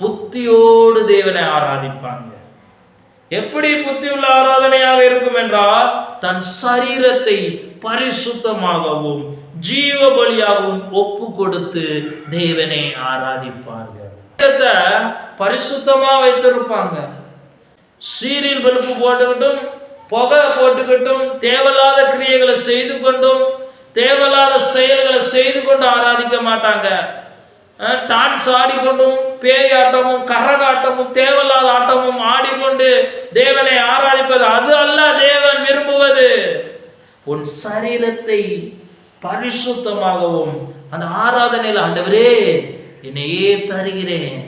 புத்தியோடு தேவனை ஆராதிப்பாங்க. எப்படி புத்தியுள்ள ஆராதனையாக இருக்கும் என்றால் தன் சரீரத்தை பரிசுத்தமாகவும் ஜீவ பலியாகவும் ஒப்பு கொடுத்து தேவனை ஆராதிப்பார்கள் சரீரத்தை பரிசுத்தமா வைத்திருப்பாங்க. சீரியல் பல்பு போட்டுக்கிட்டும் புகை போட்டுக்கிட்டும் தேவையில்லாத கிரியைகளை செய்து கொண்டும் தேவையில்லாத செயல்களை செய்து கொண்டு ஆராதிக்க மாட்டாங்க. டான்ஸ் ஆடிக்கொண்டும் பேய் ஆட்டமும் கரகாட்டமும் தேவையில்லாத ஆட்டமும் ஆடிக்கொண்டு தேவனை ஆராதிப்பது அது அல்ல தேவன் விரும்புவது. உன் சரீரத்தை பரிசுத்தமாகவும் அந்த ஆராதனையில் ஆண்டவரே என்னையே தருகிறேன்.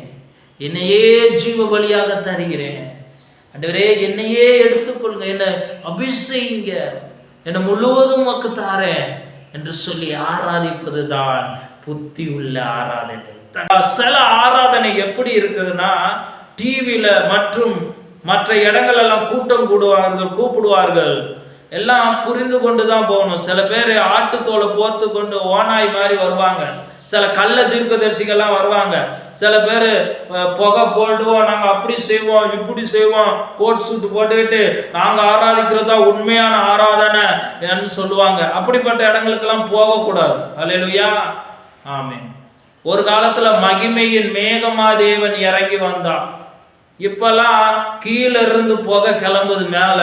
என்னையே ஜீவ வழியாக தருகிறேன். ஆண்டவரே என்னையே எடுத்துக்கொள்ளுங்க என்னை அபிஷேகிங்க. என்னை முழுவதும் உமக்கு தாரேன் என்று சொல்லி ஆராதிப்பது தான் புத்தி உள்ள ஆராதனை சில ஆராதனை எப்படி இருக்குதுன்னா டிவியில மற்றும் மற்ற இடங்கள் எல்லாம் கூட்டம் கூடுவார்கள் கூப்பிடுவார்கள். எல்லாம் புரிந்து கொண்டு தான் போகணும். சில பேர் ஆட்டுத்தோலை போர்த்து கொண்டு ஓனாய் மாதிரி வருவாங்க. சில கள்ள தீர்க்கதரிசிகள்லாம் வருவாங்க. சில பேர் புகை போடுவோம் நாங்கள் அப்படி செய்வோம் இப்படி செய்வோம் கோட் சூட் போட்டுக்கிட்டு நாங்கள் ஆராதிக்கிறது தான் உண்மையான ஆராதனை சொல்லுவாங்க. அப்படிப்பட்ட இடங்களுக்கெல்லாம் போகக்கூடாது. அல்லையா ஆமே ஒரு காலத்துல மகிமையின் மேகமா தேவன் இறங்கி வந்தான். இப்பெல்லாம் கீழே இருந்து புகை கிளம்புது மேல.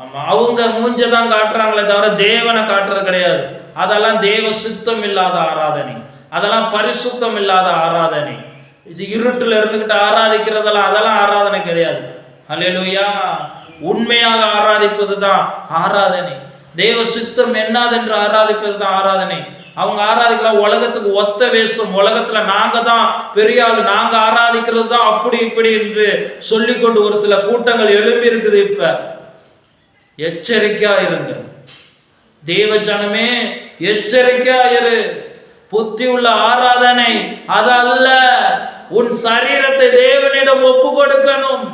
ஆமா அவங்க மூஞ்ச தான் காட்டுறாங்களே தவிர தேவனை காட்டுறது கிடையாது. அதெல்லாம் தேவ சுத்தம் இல்லாத ஆராதனை. அதெல்லாம் பரிசுத்தம் இல்லாத ஆராதனை. இது இருந்துக்கிட்டு ஆராதிக்கிறதெல்லாம் அதெல்லாம் ஆராதனை கிடையாது. அலையலுயா உண்மையாக ஆராதிப்பது தான் ஆராதனை. தேவ சித்தம் என்னதென்று ஆராதிப்பது தான் ஆராதனை. அவங்க ஆராதிக்கலாம் உலகத்துக்கு ஒத்த வேஷம். உலகத்துல நாங்க தான் பெரிய ஆளு. நாங்க ஆராதிக்கிறது தான் அப்படி இப்படி என்று சொல்லிக்கொண்டு ஒரு சில கூட்டங்கள் எழும்பி இருக்குது இப்ப. எச்சரிக்கையா இருங்க தேவ ஜனமே எச்சரிக்கையா இரு புத்தி உள்ள ஆராதனை அது அல்ல உன் சரீரத்தை தேவனிடம் ஒப்பு கொடுக்கணும்.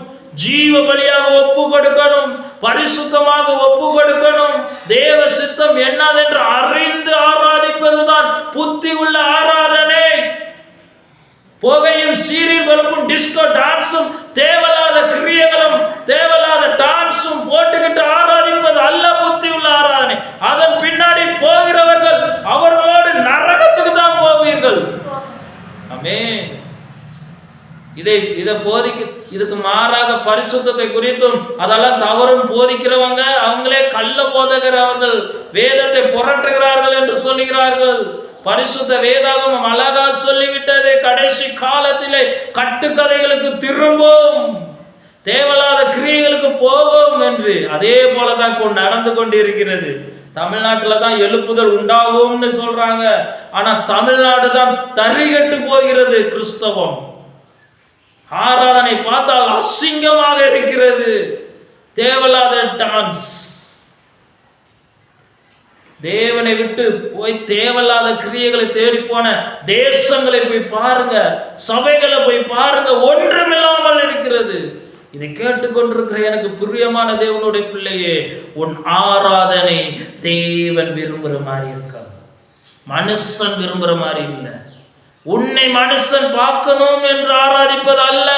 ஜீவ பலியாக ஒப்பு கொடுக்கணும். பரிசுத்தமாக ஒப்பு கொடுக்கணும். தேவ சித்தம் என்னதென்று அறிந்து புத்தி உள்ள ஆராதனை. புகையும் சீரியல் டிஸ்கோ டான்ஸும் தேவையில்லாத கிரியைகளும் தேவையில்லாத டான்ஸும் போட்டுக்கிட்டு ஆராதிப்பது அல்ல புத்தி உள்ள ஆராதனை. அதன் பின்னாடி போகிறவர்கள் அவர்களோடு நரகத்துக்கு தான் போவீர்கள். அமே இதை இதை போதிக்க இதுக்கு மாறாக பரிசுத்தத்தை குறித்தும் அதெல்லாம் தவறும் போதிக்கிறவங்க அவங்களே கள்ள போதகிறவர்கள் வேதத்தை புரட்டுகிறார்கள் என்று சொல்லுகிறார்கள். பரிசுத்த வேதாகமம் அழகா சொல்லிவிட்டது. கடைசி காலத்திலே கட்டுக்கதைகளுக்கு திரும்பும். தேவையில்லாத கிரியைகளுக்கு போகும் என்று அதே போலதான் கொண்டு நடந்து தமிழ்நாட்டில் தான் எழுப்புதல் உண்டாகும்னு சொல்றாங்க. ஆனா தமிழ்நாடு தான் தறிகட்டு போகிறது கிறிஸ்தவம். ஆராதனை பார்த்தால் அசிங்கமாக இருக்கிறது. தேவலாத டான்ஸ். தேவனை விட்டு போய் தேவையில்லாத கிரியைகளை தேடி போன தேசங்களை போய் பாருங்க சபைகளை போய் பாருங்க ஒன்றுமில்லாமல் இருக்கிறது. இதை கேட்டுக்கொண்டிருக்கிற எனக்கு பிரியமான தேவனுடைய பிள்ளையே உன் ஆராதனை தேவன் விரும்புகிற மாதிரி இருக்கா? மனுஷன் விரும்புகிற மாதிரி இல்லை. உன்னை மனுஷன் பார்க்கணும் என்று ஆராதிப்பது அல்ல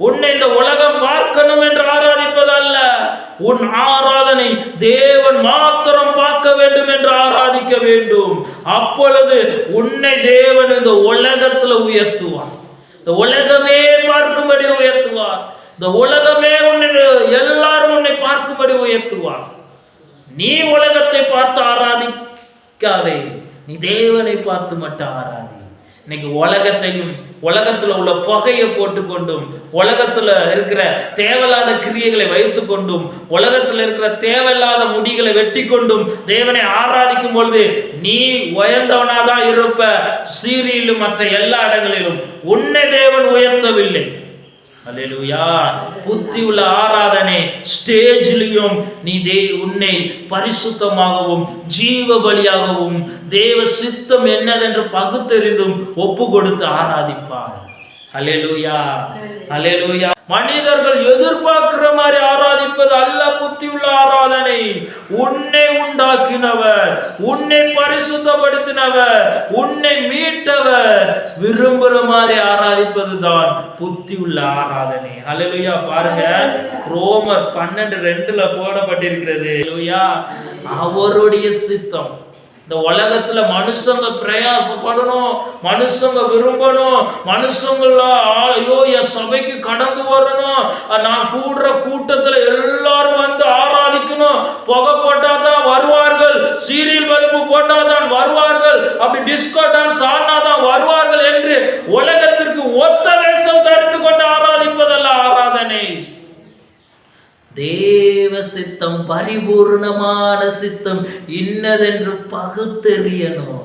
உன்னை இந்த உலகம் பார்க்கணும் என்று ஆராதிப்பது அல்ல உன் ஆராதனை தேவன் மாத்திரம் பார்க்க வேண்டும் என்று ஆராதிக்க வேண்டும். அப்பொழுது உன்னை தேவன் இந்த உலகத்துல உயர்த்துவார். இந்த உலகமே பார்க்கும்படி உயர்த்துவார். இந்த உலகமே உன்னை எல்லாரும் உன்னை பார்க்கும்படி உயர்த்துவார். நீ உலகத்தை பார்த்து ஆராதிக்காதே. நீ தேவனை பார்த்து மட்டும் ஆராதி. இன்னைக்கு உலகத்தையும் உலகத்துல உள்ள புகையை போட்டுக்கொண்டும் உலகத்துல இருக்கிற தேவையில்லாத கிரியைகளை வைத்து கொண்டும் உலகத்துல இருக்கிற தேவையில்லாத முடிகளை வெட்டி கொண்டும் தேவனை ஆராதிக்கும் பொழுது நீ உயர்ந்தவனாதான் இருப்ப. சீரியிலும் மற்ற எல்லா இடங்களிலும் உன்னை தேவன் உயர்த்தவில்லை. அல்லேலூயா புத்தி உள்ள ஆராதனை ஸ்டேஜ்லையும் நீ தே உன்னை பரிசுத்தமாகவும் ஜீவ பலியாகவும் தேவ சித்தம் என்னதென்று பகுத்தறிந்தும் ஒப்பு கொடுத்து ஆராதிப்பார். ஹalleluya ஹalleluya மனிதர்கள் எதிர்பார்க்கிற மாதிரி ஆராதிப்பது அல்ல புத்தி உள்ள ஆராதனை. உன்னை உண்டாக்கினவர் உன்னை பரிசுத்தப்படுத்தினவர் உன்னை மீட்டவர். விரும்புற மாதிரி ஆராதிப்பது தான் புத்தி உள்ள ஆராதனை. ஹalleluya பாருங்க. ரோமர் பன்னெண்டு ரெண்டுல போடப்பட்டிருக்கிறது. அவருடைய சித்தம். இந்த உலகத்துல மனுஷங்க பிரயாசப்படணும் மனுஷங்க விரும்பணும் மனுஷங்கள ஐயோ என் சபைக்கு கடந்து வரணும். நான் கூடுற கூட்டத்துல எல்லாரும் வந்து ஆராதிக்கணும். புகை போட்டாதான் வருவார்கள் சீரியல் பல்பு போட்டாதான் வருவார்கள். அப்படி டிஸ்கோ டான்ஸ் ஆனா வருவார்கள் என்று உலகத்திற்கு ஒத்த வேஷம் தரித்து கொண்டு ஆராதிப்பதல்ல ஆராதனை தேவ சித்தம் பரிபூர்ணமான சித்தம் இன்னதென்று பகுத்தெறியணும்.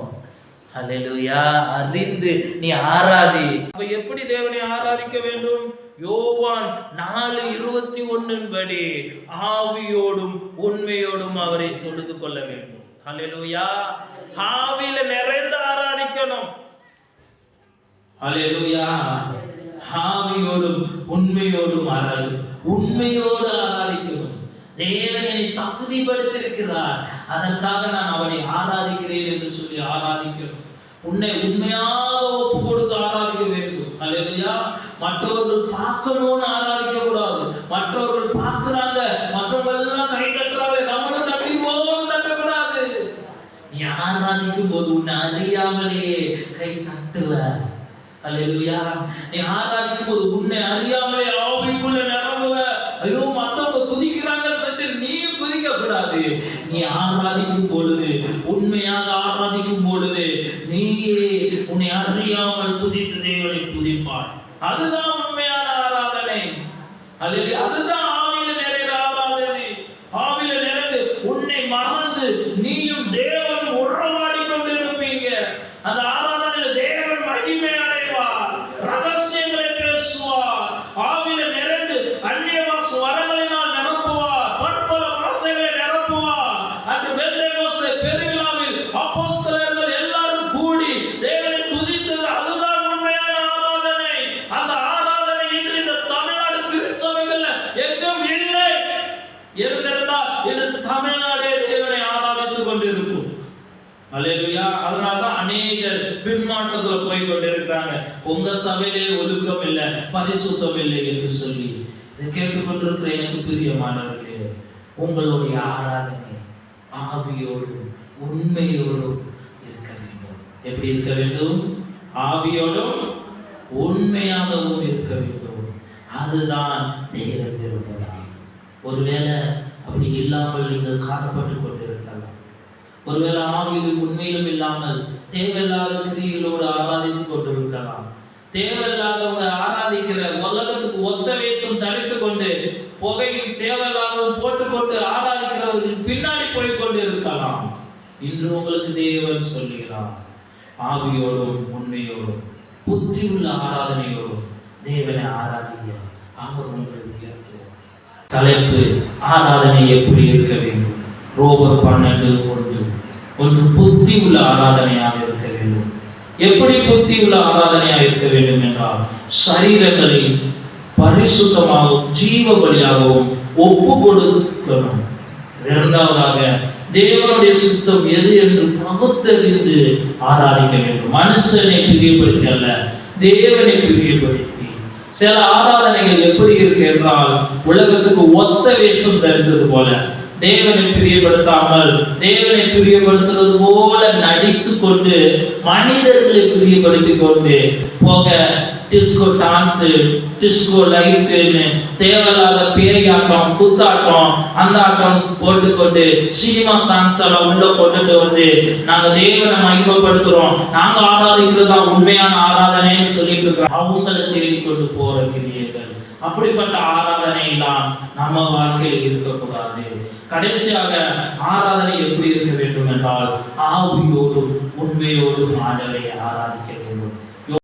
அல்லேலூயா அறிந்து நீ ஆராதி. அப்ப எப்படி தேவனை ஆராதிக்க வேண்டும்? யோவான் நாலு இருபத்தி ஒன்னின் படி ஆவியோடும் உண்மையோடும் அவரை தொழுது கொள்ள வேண்டும். அல்லேலூயா ஆவியில நிறைந்து ஆராதிக்கணும். அல்லேலூயா ஆவியோடும் உண்மையோடும் ஆராதி. உண்மையோடு ஆராதிக்கணும். தேவன் என்னை தகுதிப்படுத்திருக்கிறார் அதற்காக நான் அவனை ஆராதிக்கிறேன் என்று சொல்லி ஆராதிக்கணும் உன்னை உண்மையாக ஒப்பு கொடுத்து ஆராதிக்க வேண்டும். அல்லையா மற்றவர்கள் பார்க்கணும்னு ஆராதிக்க கூடாது. மற்றவர்கள் பார்க்கிறாங்க. மற்றவர்கள் எல்லாம் கை தட்டுறாங்க. நம்மளும் தட்டி போகணும் தட்டக்கூடாது. நீ ஆராதிக்கும் போது உன்னை அறியாமலேயே கை தட்டுவ. அல்லையா நீ ஆராதிக்கும் போது உன்னை அறியாமலே ஆவிக்குள்ள நிரம்புவ ஐயோ மத்தவங்க குதிக்கிறாங்கன்னு சொல்லிட்டு நீ குதிக்க கூடாது நீ ஆராதிக்கும் பொழுது உண்மையாக ஆராதிக்கும் பொழுது நீயே உன்னை அறியாமல் குதித்து தேவனை துதிப்பாய் அதுதான் உண்மையான ஆராதனை அல்லேலூயா அதுதான் ஆவியில நிறைய ஆராதனை ஆவியில நிறைந்து உன்னை மறந்து நீயும் தேவன் உறவாடி கொண்டிருப்பீங்க அந்த ஆராதனையில தேவன் மகிமை அடைவார் ரகசியங்களை பேசுவார் ஆவியில நிறைந்து அந்நிய வாச வரங்களினால் நிரப்புவார் பற்பல வாசைகளை நிரப்புவார் அன்று பெந்தேகோஸ்தே பெருவிழாவில் அப்போஸ்தலர்கள் எல்லாரும் கூடி தேவனை துதித்தது அதுதான் உண்மையான ஆராதனை. அந்த ஆராதனை இன்று இந்த தமிழ்நாடு திருச்சபைகள்ல எங்கும் இல்லை. இருந்திருந்தால் இது தமிழ்நாடே தேவனை ஆராதித்துக் கொண்டிருக்கும். அல்லேலூயா. அதனால அநேகர் பின்மாற்றத்துல போய் கொண்டிருக்கிறாங்க. உங்க சபையிலே ஒழுக்கம் இல்லை பரிசுத்தம் இல்லை என்று சொல்லி. இதை கேட்டுக்கொண்டிருக்கிற எனக்கு பிரியமானவர்களே உங்களுடைய ஆராதனை ஆவியோடும் உண்மையோடும் இருக்க வேண்டும். எப்படி இருக்க வேண்டும்? ஆவியோடும் உண்மையாகவும் இருக்க வேண்டும். அதுதான் தெய்வம் விரும்பலாம் ஒருவேளை அப்படி இல்லாமல் நீங்கள் காணப்பட்டு கொண்டிருக்கலாம். ஒருவேளை ஆவியிலும் உண்மையிலும் இல்லாமல் தேவையில்லாத கிரியைகளோடு ஆராதித்துக் கொண்டிருக்கலாம். தேவையில்லாதவங்க ஆராதிக்கிற உலகத்துக்கு ஒத்த வேஷம் தடுத்து கொண்டு புகையும் தேவையில்லாதவங்க போட்டுக்கொண்டு ஆராதிக்கிறவர்கள் பின்னாடி போய் கொண்டு இன்று உங்களுக்கு தேவன் சொல்லுகிறார். ஆவியோடும் உண்மையோடும் புத்தி உள்ள ஆராதனையோடும் தேவனை ஆராதிங்க அவர் உங்களை தலைப்பு ஆராதனை எப்படி இருக்க வேண்டும்? ரோபர் பன்னெண்டு ஒன்று. ஒன்று புத்தி உள்ள ஆராதனையாக இருக்க வேண்டும். எப்படி புத்தி உள்ள ஆராதனையாக இருக்க வேண்டும் என்றால் சரீரங்களை பரிசுத்தமாகவும் ஜீவ பலியாகவும் ஒப்பு கொடுக்கணும் இரண்டாவதாக தேவனுடைய சுத்தம் எது என்று பகுத்தறிந்து ஆராதிக்க வேண்டும். மனுஷனை பிரியப்படுத்தி அல்ல தேவனை பிரியப்படுத்தி. சில ஆராதனைகள் எப்படி இருக்கு என்றால் உலகத்துக்கு ஒத்த வேஷம் தருந்தது போல. தேவனை பிரியப்படுத்தாமல் தேவனை பிரியப்படுத்துறது போல நடித்து கொண்டு மனிதர்களை பிரியப்படுத்தி கொண்டு போக டிஸ்கோ டான்ஸு டிஸ்கோ லைட்டுன்னு தேவையில்லாத பேயாட்டம் குத்தாட்டம் அந்த ஆட்டம் போட்டுக்கொண்டு சினிமா சாங்ஸ் எல்லாம் உள்ள கொண்டுட்டு வந்து நாங்க தேவனை மகிமைப்படுத்துறோம். நாங்க ஆராதிக்கிறது தான் உண்மையான ஆராதனைன்னு சொல்லிட்டு இருக்கிறோம் அவங்களை தேடிக்கொண்டு போற கிரியர்கள் அப்படிப்பட்ட ஆராதனை தான் நம்ம வாழ்க்கையில் இருக்கக்கூடாது. கடைசியாக ஆராதனை எப்படி இருக்க வேண்டும் என்றால் ஆவியோடும் உண்மையோடும் ஆண்டவை ஆராதிக்க